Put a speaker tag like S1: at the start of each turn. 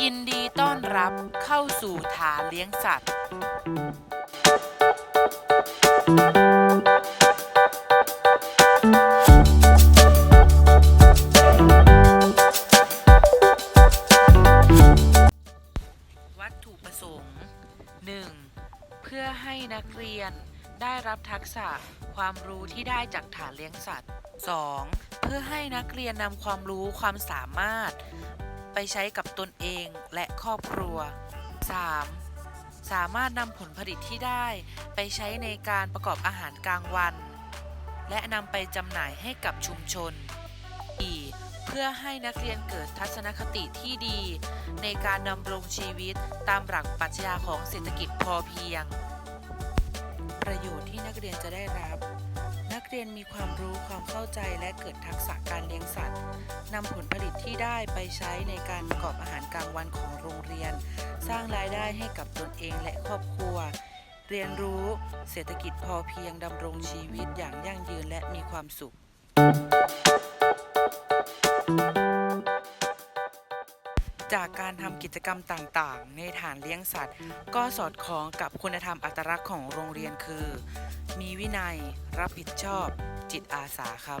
S1: ยินดีต้อนรับเข้าสู่ฐานเลี้ยงสัตว์ วัตถุประสงค์ 1. เพื่อให้นักเรียน ได้รับทักษะความรู้ที่ได้จากฐานเลี้ยงสัตว์ 2. เพื่อให้นักเรียนนำความรู้ความสามารถ ไปใช้กับตนเองและครอบครัว 3. สามารถนำผลผลิตที่ได้ไปใช้ในการประกอบอาหารกลางวัน และนำไปจำหน่ายให้กับชุมชน 4. เพื่อให้นักเรียนเกิดทัศนคติที่ดี ในการดำรงชีวิตตามหลักปรัชญาของเศรษฐกิจพอเพียง ประโยชน์ที่นักเรียนจะได้รับ นักเรียนมีความรู้ความเข้าใจและเกิดทักษะการเลี้ยงสัตว์นำผลผลิตที่ได้ไปใช้ในการประกอบอาหารกลางวันของโรงเรียน สร้างรายได้ให้กับตนเองและครอบครัว เรียนรู้เศรษฐกิจพอเพียงดำรงชีวิตอย่างยั่งยืนและมีความสุข จากการทำกิจกรรมต่างๆ ในฐานเลี้ยงสัตว์ ก็สอดคล้องกับคุณธรรมอัตลักษณ์ของโรงเรียนคือ มีวินัย รับผิดชอบ จิตอาสาครับ